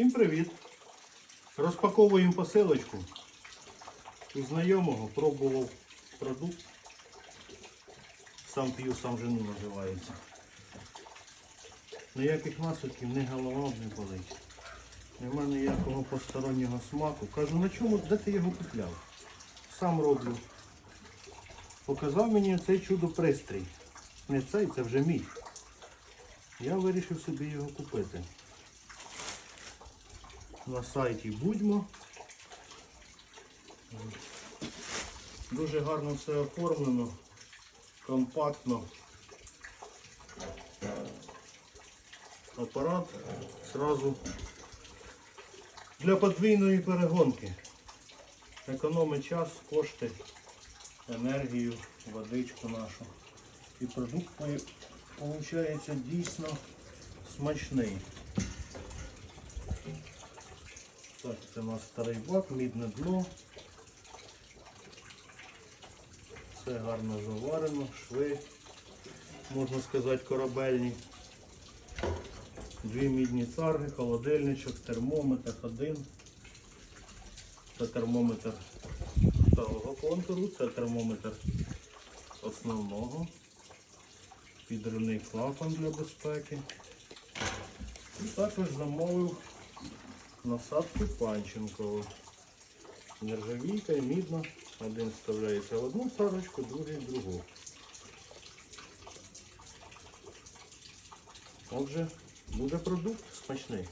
Всім привіт! Розпаковуємо посилочку. У знайомого пробував продукт. Сам п'ю, сам жену називається. Ніяких наслідків, ні голова не болить. Нема ніякого постороннього смаку. Кажу, на чому, де ти його купляв? Сам роблю. Показав мені цей чудо пристрій. Не цей, це вже мій. Я вирішив собі його купити. На сайті будьмо. Дуже гарно все оформлено, компактно. Апарат зразу для подвійної перегонки. Економить час, кошти, енергію, водичку нашу. І продукт виходить дійсно смачний. Так, це у нас старий бак, мідне дно. Все гарно заварено, шви, можна сказати, корабельні. Дві мідні царги, холодильничок, термометр один. Це термометр старого контуру, це термометр основного. Підривний клапан для безпеки. І також замовив насадку панченкову. Нержавійка і мідна. Один вставляється в одну сажечку, другий в другу. Отже, буде продукт смачний.